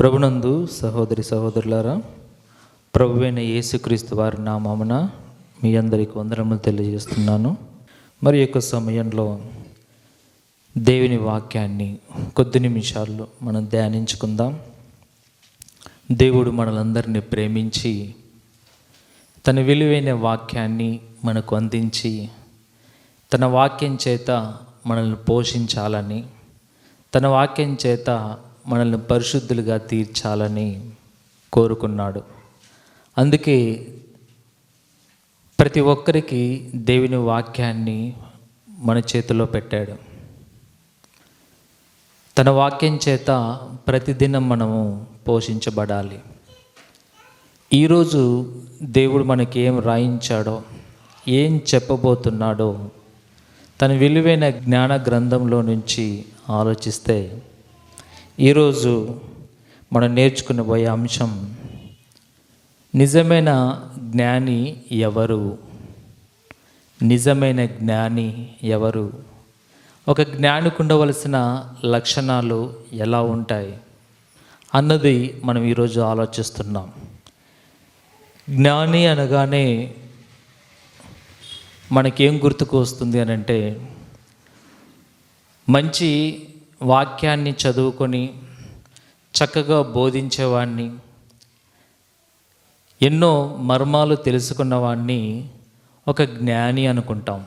ప్రభునందు సహోదరి సహోదరులారా ప్రభువైన యేసుక్రీస్తు వారి నామమున మీ అందరికి వందనములు తెలియజేస్తున్నాను. మరి యొక్క సమయంలో దేవుని వాక్యాన్ని కొద్ది నిమిషాల్లో మనం ధ్యానించుకుందాం. దేవుడు మనలందరినీ ప్రేమించి తన విలువైన వాక్యాన్ని మనకు అందించి తన వాక్యం చేత మనల్ని పోషించాలని తన వాక్యం చేత మనల్ని పరిశుద్ధులుగా తీర్చాలని కోరుకున్నాడు. అందుకే ప్రతి ఒక్కరికి దేవుని వాక్యాన్ని మన చేతిలో పెట్టాడు. తన వాక్యం చేత ప్రతిదినం మనము పోషించబడాలి. ఈరోజు దేవుడు మనకి ఏం రాయించాడో ఏం చెప్పబోతున్నాడో తన విలువైన జ్ఞాన గ్రంథంలో నుంచి ఆలోచిస్తే ఈరోజు మనం నేర్చుకుని పోయే అంశం నిజమైన జ్ఞాని ఎవరు? నిజమైన జ్ఞాని ఎవరు? ఒక జ్ఞానికి ఉండవలసిన లక్షణాలు ఎలా ఉంటాయి అన్నది మనం ఈరోజు ఆలోచిస్తున్నాం. జ్ఞాని అనగానే మనకేం గుర్తుకు వస్తుంది అని అంటే మంచి వాక్యాన్ని చదువుకొని చక్కగా బోధించేవాడిని ఎన్నో మర్మాలు తెలుసుకున్నవాడిని ఒక జ్ఞాని అనుకుంటాం.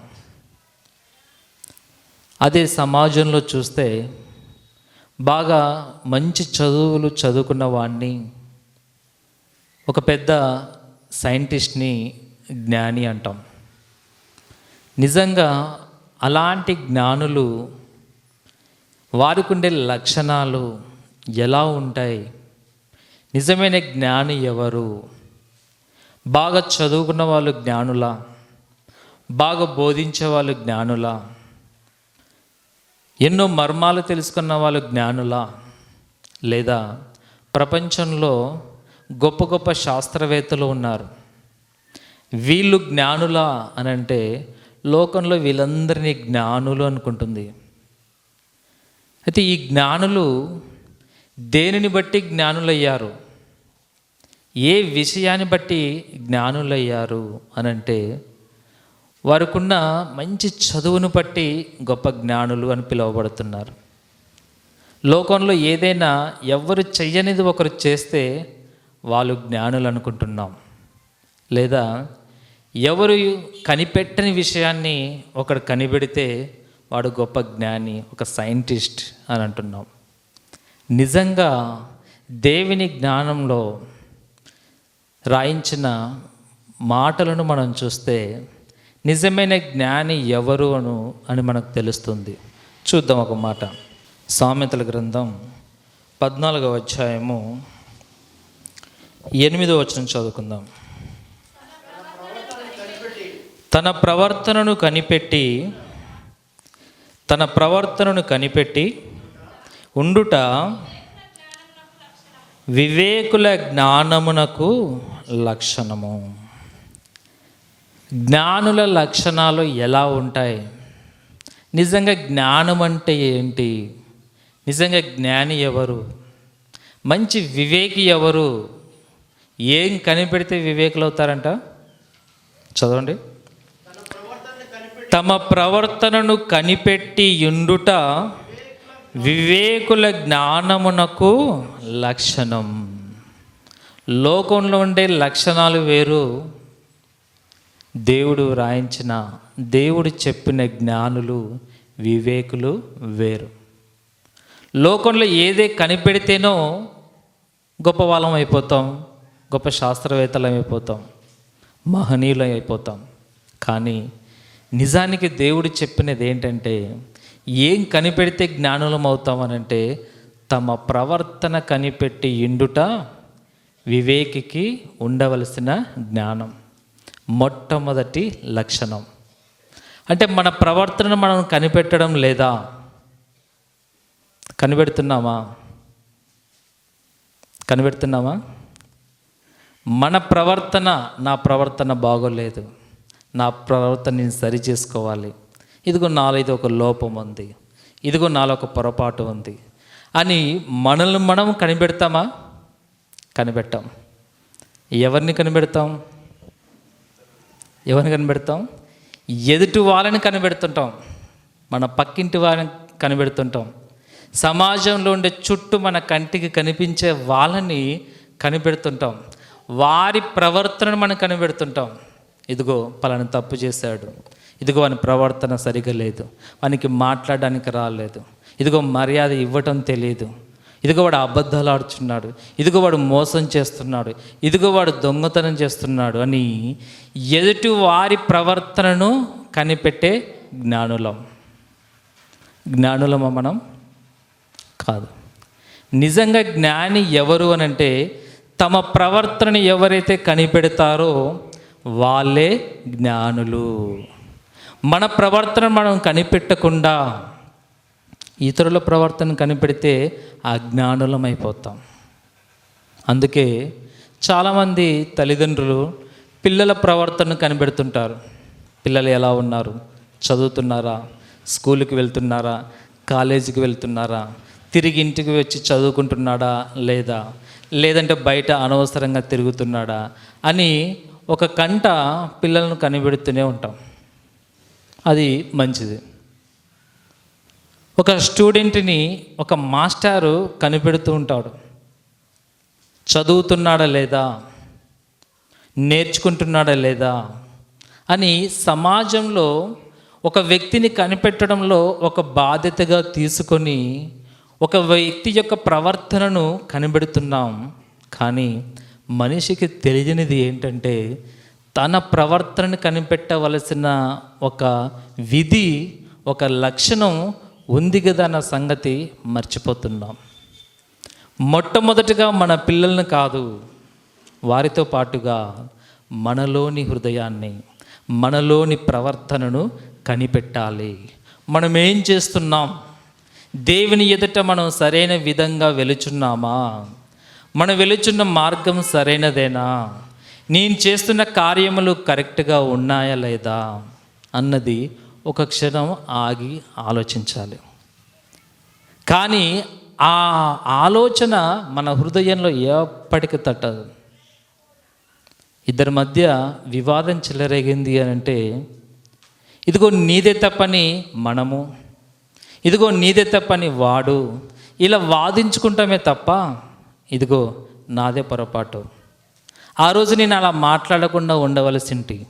అదే సమాజంలో చూస్తే బాగా మంచి చదువులు చదువుకున్న వాడిని ఒక పెద్ద సైంటిస్ట్ని జ్ఞాని అంటాం. నిజంగా అలాంటి జ్ఞానులు వారికి ఉండే లక్షణాలు ఎలా ఉంటాయి? నిజమైన జ్ఞాని ఎవరు? బాగా చదువుకున్న వాళ్ళు జ్ఞానులా? బాగా బోధించే వాళ్ళు జ్ఞానులా? ఎన్నో మర్మాలు తెలుసుకున్న వాళ్ళు జ్ఞానులా? లేదా ప్రపంచంలో గొప్ప గొప్ప శాస్త్రవేత్తలు ఉన్నారు? వీళ్ళు జ్ఞానులా అని అంటే లోకంలో వీళ్ళందరినీ జ్ఞానులు అనుకుంటుంది. అయితే ఈ జ్ఞానులు దేనిని బట్టి జ్ఞానులయ్యారు? ఏ విషయాన్ని బట్టి జ్ఞానులయ్యారు అని అంటే వారికున్న మంచి చదువును బట్టి గొప్ప జ్ఞానులు అని పిలువబడుతున్నారు. లోకంలో ఏదైనా ఎవరు చెయ్యనిది ఒకరు చేస్తే వాళ్ళు జ్ఞానులు అనుకుంటున్నాం. లేదా ఎవరు కనిపెట్టని విషయాన్ని ఒకడు కనిపెడితే వాడు గొప్ప జ్ఞాని ఒక సైంటిస్ట్ అని అంటున్నాం. నిజంగా దేవుని జ్ఞానంలో రాయించిన మాటలను మనం చూస్తే నిజమైన జ్ఞాని ఎవరు అను అని మనకు తెలుస్తుంది. చూద్దాం ఒక మాట. సామెతల గ్రంథం పద్నాలుగవ అధ్యాయము ఎనిమిదో వచనం చదువుకుందాం. తన ప్రవర్తనను కనిపెట్టి తన ప్రవర్తనను కనిపెట్టి ఉండుట వివేకుల జ్ఞానమునకు లక్షణము. జ్ఞానుల లక్షణాలు ఎలా ఉంటాయి? నిజంగా జ్ఞానం అంటే ఏంటి? నిజంగా జ్ఞాని ఎవరు? మంచి వివేకి ఎవరు? ఏం కనిపెడితే వివేకులు అవుతారంట చదవండి. తమ ప్రవర్తనను కనిపెట్టి ఉండుట వివేకుల జ్ఞానమునకు లక్షణం. లోకంలో ఉండే లక్షణాలు వేరు. దేవుడు వ్రాయించిన దేవుడు చెప్పిన జ్ఞానులు వివేకులు వేరు. లోకంలో ఏదే కనిపెడితేనో గొప్ప వాళ్ళం అయిపోతాం గొప్ప శాస్త్రవేత్తలం అయిపోతాం మహనీయులం అయిపోతాం. కానీ నిజానికి దేవుడు చెప్పినది ఏంటంటే ఏం కనిపెడితే జ్ఞానులం అవుతామనంటే తమ ప్రవర్తన కనిపెట్టి ఎండుట వివేకికి ఉండవలసిన జ్ఞానం. మొట్టమొదటి లక్షణం. అంటే మన ప్రవర్తన మనం కనిపెట్టడం లేదా? కనిపెడుతున్నామా? కనిపెడుతున్నామా? మన ప్రవర్తన నా ప్రవర్తన బాగోలేదు. నా ప్రవర్తన నేను సరి చేసుకోవాలి. ఇదిగో నాలో ఇది ఒక లోపం ఉంది. ఇదిగో నాలో ఒక పొరపాటు ఉంది. అని మనల్ని మనం కనిపెడతామా? కనిపెట్టాం. ఎవరిని కనిపెడతాం? ఎవరిని కనిపెడతాం? ఎదుటి వాళ్ళని కనిపెడుతుంటాం. మన పక్కింటి వాళ్ళని కనిపెడుతుంటాం. సమాజంలో ఉండే చుట్టూ మన కంటికి కనిపించే వాళ్ళని కనిపెడుతుంటాం. వారి ప్రవర్తనను మనం కనిపెడుతుంటాం. ఇదిగో పలాని తప్పు చేశాడు. ఇదిగో వాని ప్రవర్తన సరిగా లేదు. వానికి మాట్లాడడానికి రాలేదు. ఇదిగో మర్యాద ఇవ్వటం తెలియదు ఇదిగో వాడు అబద్ధాలు ఆడుచున్నాడు. ఇదిగో వాడు మోసం చేస్తున్నాడు. ఇదిగో వాడు దొంగతనం చేస్తున్నాడు అని ఎదుటి వారి ప్రవర్తనను కనిపెట్టే జ్ఞానులం. జ్ఞానులమా మనం? కాదు. నిజంగా జ్ఞాని ఎవరు అని అంటే తమ ప్రవర్తనను ఎవరైతే కనిపెడతారో వాళ్ళే జ్ఞానులు. మన ప్రవర్తన మనం కనిపెట్టకుండా ఇతరుల ప్రవర్తన కనిపెడితే అజ్ఞానులం అయిపోతాం అందుకే చాలామంది తల్లిదండ్రులు పిల్లల ప్రవర్తన కనిపెడుతుంటారు. పిల్లలు ఎలా ఉన్నారు? చదువుతున్నారా? స్కూల్కి వెళ్తున్నారా? కాలేజీకి వెళ్తున్నారా? తిరిగి ఇంటికి వచ్చి చదువుకుంటున్నాడా లేదా? లేదంటే బయట అనవసరంగా తిరుగుతున్నాడా? అని ఒక కంట పిల్లలను కనిపెడుతూనే ఉంటాం. అది మంచిది. ఒక స్టూడెంట్ని ఒక మాస్టారు కనిపెడుతూ ఉంటాడు. చదువుతున్నాడా లేదా? నేర్చుకుంటున్నాడా లేదా? అని సమాజంలో ఒక వ్యక్తిని కనిపెట్టడంలో ఒక బాధ్యతగా తీసుకొని ఒక వ్యక్తి యొక్క ప్రవర్తనను కనిపెడుతున్నాం. కానీ మనిషికి తెలియనిది ఏంటంటే తన ప్రవర్తనను కనిపెట్టవలసిన ఒక విధి ఒక లక్షణం ఉంది కదా అన్న సంగతి మర్చిపోతున్నాం. మొట్టమొదటిగా మన పిల్లల్ని కాదు వారితో పాటుగా మనలోని హృదయాన్ని మనలోని ప్రవర్తనను కనిపెట్టాలి. మనం ఏం చేస్తున్నాం? దేవుని ఎదుట మనం సరైన విధంగా వెలుచున్నామా? మనం వెళుతున్న మార్గం సరైనదేనా? నేను చేస్తున్న కార్యములు కరెక్ట్గా ఉన్నాయా లేదా? అన్నది ఒక క్షణం ఆగి ఆలోచించాలి. కానీ ఆ ఆలోచన మన హృదయంలో ఎప్పటికీ తట్టదు. ఇద్దరి మధ్య వివాదం చెలరేగింది అని అంటే ఇదిగో నీదే తప్పని మనము ఇదిగో నీదే తప్పని వాడు ఇలా వాదించుకుంటామే తప్ప ఇదిగో నాదే పొరపాటు. ఆ రోజు నేను అలా మాట్లాడకుండా ఉండవలసింటి.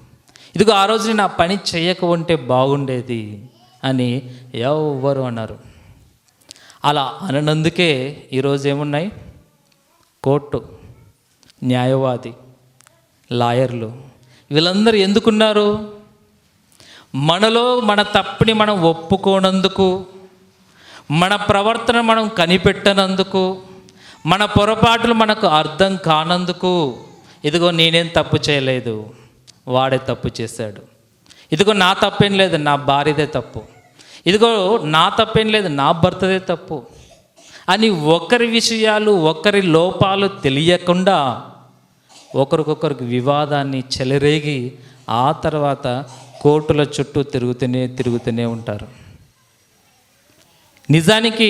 ఇదిగో ఆ రోజు నేను ఆ పని చేయక ఉంటే బాగుండేది అని ఎవ్వరు అన్నారు అలా అననందుకే ఈరోజు ఏమున్నాయి? కోర్టు న్యాయవాది లాయర్లు. వీళ్ళందరూ ఎందుకున్నారు? మనలో మన తప్పుని మనం ఒప్పుకోనందుకు మన ప్రవర్తన మనం కనిపెట్టనందుకు మన పొరపాట్లు మనకు అర్థం కానందుకు ఇదిగో నేనేం తప్పు చేయలేదు వాడే తప్పు చేశాడు. ఇదిగో నా తప్పేం లేదు నా భార్యదే తప్పు. ఇదిగో నా తప్పేం లేదు నా భర్తదే తప్పు. అని ఒకరి విషయాలు ఒకరి లోపాలు తెలియకుండా ఒకరికొకరికి వివాదాన్ని చెలరేగి ఆ తర్వాత కోర్టుల చుట్టూ తిరుగుతూనే తిరుగుతూనే ఉంటారు. నిజానికి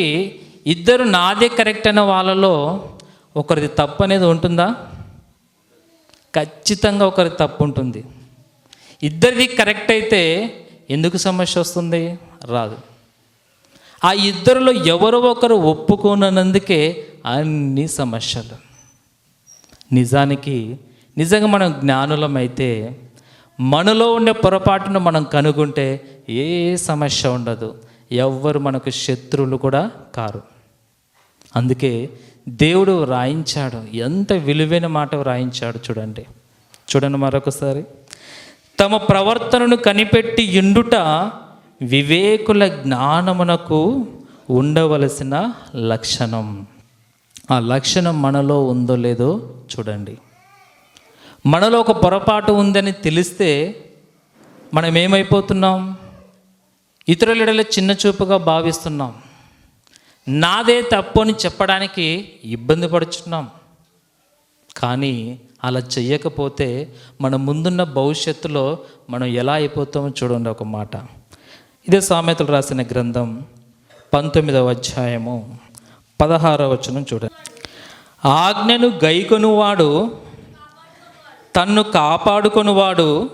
ఇద్దరు నాదే కరెక్ట్ అనే వాళ్ళలో ఒకరిది తప్పు అనేది ఉంటుందా? ఖచ్చితంగా ఒకరి తప్పు ఉంటుంది. ఇద్దరిది కరెక్ట్ అయితే ఎందుకు సమస్య వస్తుంది? రాదు. ఆ ఇద్దరిలో ఎవరో ఒకరు ఒప్పుకోనందుకే అన్ని సమస్యలు. నిజానికి నిజంగా మనం జ్ఞానులమైతే మనలో ఉండే పొరపాటును మనం కనుగొంటే ఏ సమస్య ఉండదు. ఎవ్వరు మనకు శత్రువులు కూడా కారు. అందుకే దేవుడు రాయించాడు ఎంత విలువైన మాట రాయించాడు చూడండి. చూడండి మరొకసారి. తమ ప్రవర్తనను కనిపెట్టి ఇండుట వివేకుల జ్ఞానమునకు ఉండవలసిన లక్షణం. ఆ లక్షణం మనలో ఉందో లేదో చూడండి. మనలో ఒక పొరపాటు ఉందని తెలిస్తే మనం ఏమైపోతున్నాం ఇతరుల చిన్న చూపుగా భావిస్తున్నాం. నాదే తప్పు అని చెప్పడానికి ఇబ్బంది పడుచున్నాం. కానీ అలా చెయ్యకపోతే మన ముందున్న భవిష్యత్తులో మనం ఎలా అయిపోతామో చూడండి ఒక మాట. ఇదే సామెతలు రాసిన గ్రంథం పంతొమ్మిదవ అధ్యాయము పదహారవ వచనం చూడండి. ఆజ్ఞను గైకొనువాడు తన్ను కాపాడుకొనువాడు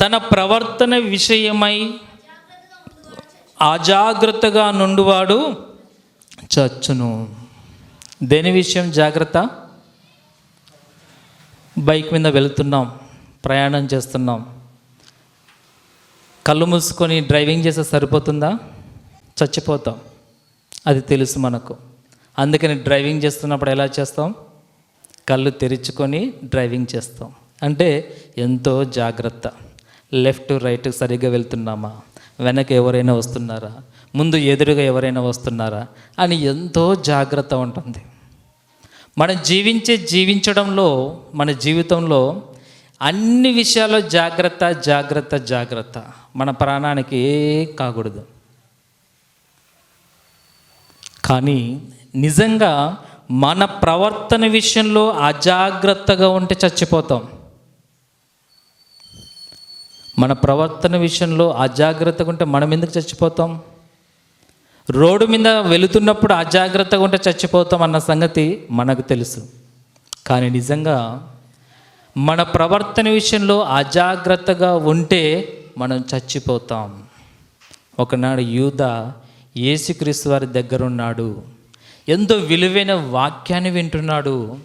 తన ప్రవర్తన విషయమై అజాగ్రత్తగా నుండివాడు చచ్చును. దేని విషయం జాగ్రత్త? బైక్ మీద వెళ్తున్నాం ప్రయాణం చేస్తున్నాం. కళ్ళు మూసుకొని డ్రైవింగ్ చేస్తే సరిపోతుందా? చచ్చిపోతాం. అది తెలుసు మనకు. అందుకని డ్రైవింగ్ చేస్తున్నప్పుడు ఎలా చేస్తాం? కళ్ళు తెరుచుకొని డ్రైవింగ్ చేస్తాం. అంటే ఎంతో జాగ్రత్త. లెఫ్ట్ రైట్ సరిగ్గా వెళ్తున్నామా? వెనక ఎవరైనా వస్తున్నారా? ముందు ఎదురుగా ఎవరైనా వస్తున్నారా? అని ఎంతో జాగ్రత్త ఉంటుంది. మనం జీవించే జీవించడంలో మన జీవితంలో అన్ని విషయాల్లో జాగ్రత్త జాగ్రత్త జాగ్రత్త మన ప్రాణానికి ఏ కాకూడదు. కానీ నిజంగా మన ప్రవర్తన విషయంలో అజాగ్రత్తగా ఉంటే చచ్చిపోతాం. మన ప్రవర్తన విషయంలో అజాగ్రత్తగా ఉంటే మనం ఎందుకు చచ్చిపోతాం? రోడ్డు మీద వెళుతున్నప్పుడు అజాగ్రత్తగా ఉంటే చచ్చిపోతాం అన్న సంగతి మనకు తెలుసు. కానీ నిజంగా మన ప్రవర్తన విషయంలో అజాగ్రత్తగా ఉంటే మనం చచ్చిపోతాం. ఒకనాడు యూద యేసుక్రీస్తు వారి దగ్గర ఉన్నాడు ఎంతో విలువైన వాక్యాన్ని వింటున్నాడు.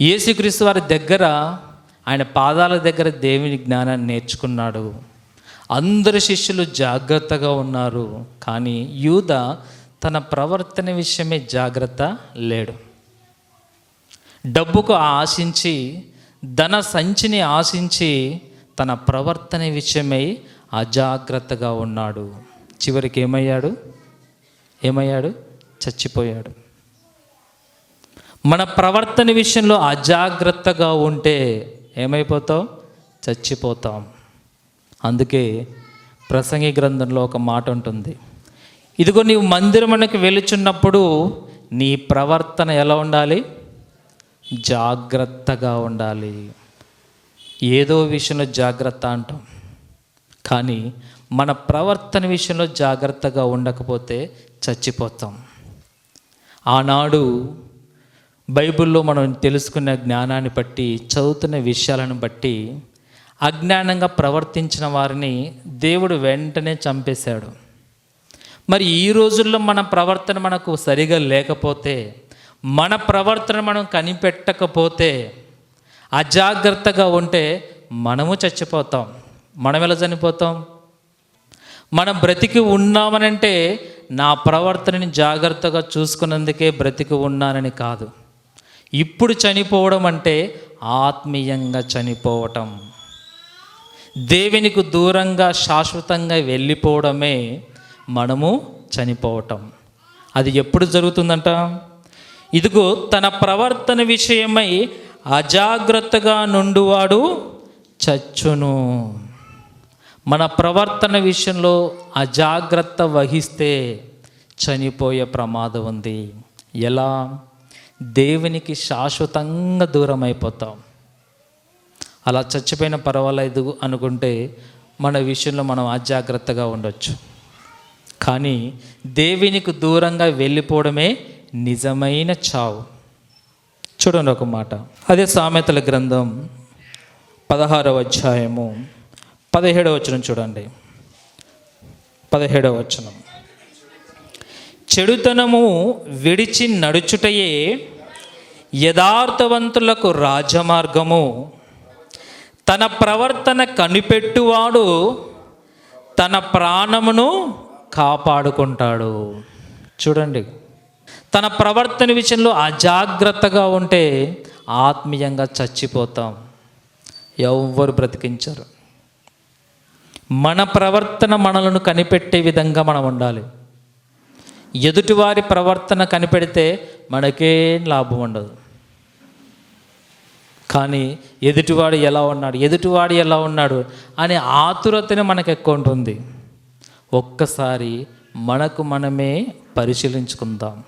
యేసుక్రీస్తు వారి దగ్గర ఆయన పాదాల దగ్గర దేవుని జ్ఞానాన్ని నేర్చుకున్నాడు. అందరు శిష్యులు జాగ్రత్తగా ఉన్నారు. కానీ యూద తన ప్రవర్తన విషయమే జాగ్రత్త లేడు. డబ్బుకు ఆశించి ధన సంచిని ఆశించి తన ప్రవర్తన విషయమై అజాగ్రత్తగా ఉన్నాడు. చివరికి ఏమయ్యాడు? ఏమయ్యాడు? చచ్చిపోయాడు. మన ప్రవర్తన విషయంలో అజాగ్రత్తగా ఉంటే ఏమైపోతాం చచ్చిపోతాం. అందుకే ప్రసంగి గ్రంథంలో ఒక మాట ఉంటుంది. ఇదిగో నీవు మందిరమునకు వెలుచున్నప్పుడు నీ ప్రవర్తన ఎలా ఉండాలి? జాగ్రత్తగా ఉండాలి. ఏదో విషయంలో జాగ్రత్త అంటాం. కానీ మన ప్రవర్తన విషయంలో జాగ్రత్తగా ఉండకపోతే చచ్చిపోతాం. ఆనాడు బైబిల్లో మనం తెలుసుకున్న జ్ఞానాన్ని బట్టి చదువుతున్న విషయాలను బట్టి అజ్ఞానంగా ప్రవర్తించిన వారిని దేవుడు వెంటనే చంపేశాడు. మరి ఈ రోజుల్లో మన ప్రవర్తన మనకు సరిగా లేకపోతే మన ప్రవర్తన మనం కనిపెట్టకపోతే అజాగ్రత్తగా ఉంటే మనము చచ్చిపోతాం. మనం ఎలా చనిపోతాం? మనం బ్రతికి ఉన్నామనంటే నా ప్రవర్తనని జాగ్రత్తగా చూసుకున్నందుకే బ్రతికి ఉన్నానని కాదు. ఇప్పుడు చనిపోవడం అంటే ఆత్మీయంగా చనిపోవటం. దేవునికి దూరంగా శాశ్వతంగా వెళ్ళిపోవడమే మనము చనిపోవటం. అది ఎప్పుడు జరుగుతుందంట? ఇదిగో తన ప్రవర్తన విషయమై అజాగ్రత్తగా నుండువాడు చచ్చును. మన ప్రవర్తన విషయంలో అజాగ్రత్త వహిస్తే చనిపోయే ప్రమాదం ఉంది. ఎలా? దేవునికి శాశ్వతంగా దూరం అయిపోతాం. అలా చచ్చిపోయిన పర్వాలేదు అనుకుంటే మన విషయంలో మనం అజాగ్రత్తగా ఉండొచ్చు. కానీ దేవునికి దూరంగా వెళ్ళిపోవడమే నిజమైన చావు. చూడండి ఒక మాట. అదే సామెతల గ్రంథం పదహారవ అధ్యాయము పదిహేడవ వచనం చూడండి. పదిహేడవ వచనం. చెడుతనము విడిచి నడుచుటయే యథార్థవంతులకు రాజమార్గము. తన ప్రవర్తన కనిపెట్టువాడు తన ప్రాణమును కాపాడుకుంటాడు. చూడండి తన ప్రవర్తన విషయంలో అజాగ్రత్తగా ఉంటే ఆత్మీయంగా చచ్చిపోతాం. ఎవ్వరు బ్రతికించరు. మన ప్రవర్తన మనలను కనిపెట్టే విధంగా మనం ఉండాలి. ఎదుటివారి ప్రవర్తన కనిపెడితే మనకేం లాభం ఉండదు. కానీ ఎదుటివాడు ఎలా ఉన్నాడు ఎదుటివాడు ఎలా ఉన్నాడు అనే ఆతురతనే మనకు ఎక్కువ ఉంటుంది. ఒక్కసారి మనకు మనమే పరిశీలించుకుందాం.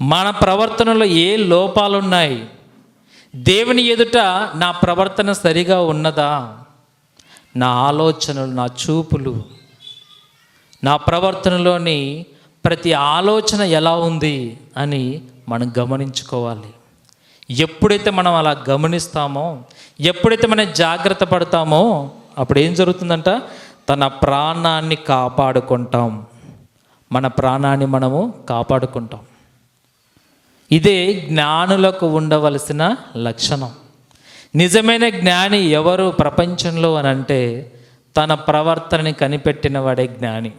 మన ప్రవర్తనలో ఏ లోపాలు ఉన్నాయి దేవుని ఎదుట నా ప్రవర్తన సరిగా ఉన్నదా? నా ఆలోచనలు నా చూపులు నా ప్రవర్తనలోని ప్రతి ఆలోచన ఎలా ఉంది అని మనం గమనించుకోవాలి. ఎప్పుడైతే మనం అలా గమనిస్తామో ఎప్పుడైతే మనం జాగ్రత్త పడతామో అప్పుడు ఏం జరుగుతుందంట? తన ప్రాణాన్ని కాపాడుకుంటాం. మన ప్రాణాన్ని మనము కాపాడుకుంటాం. ఇదే జ్ఞానులకు ఉండవలసిన లక్షణం. నిజమైన జ్ఞాని ఎవరు ప్రపంచంలో అని అంటే తన ప్రవర్తనని కనిపెట్టిన వాడే జ్ఞాని.